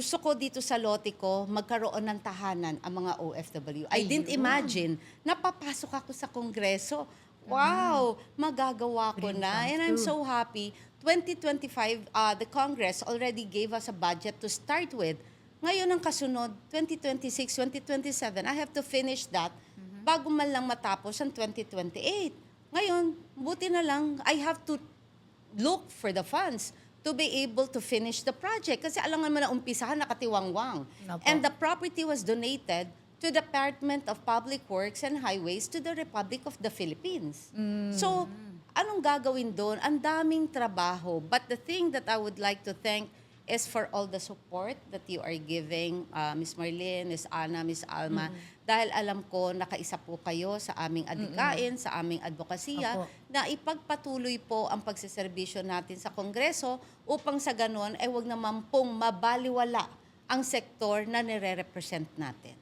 gusto ko dito sa lote ko magkaroon ng tahanan ang mga OFW. I didn't imagine na papasok ako sa kongreso. Wow, magagawa ko na. And I'm so happy. 2025, uh, the Congress already gave us a budget to start with. Ngayon ang kasunod, 2026, 2027, I have to finish that bago man lang matapos ang 2028. Ngayon, buti na lang, I have to look for the funds to be able to finish the project. Kasi alam naman na umpisahan, nakatiwangwang. Opo. And the property was donated to the Department of Public Works and Highways to the Republic of the Philippines. So, anong gagawin doon? Ang daming trabaho. But the thing that I would like to thank is for all the support that you are giving, uh, Ms. Marlene, Ms. Ana, Ms. Alma, dahil alam ko nakaisa po kayo sa aming adikain, sa aming advokasya, na ipagpatuloy po ang pagsiservisyo natin sa Kongreso upang sa ganon ay wag naman pong mabaliwala ang sektor na nire-represent natin.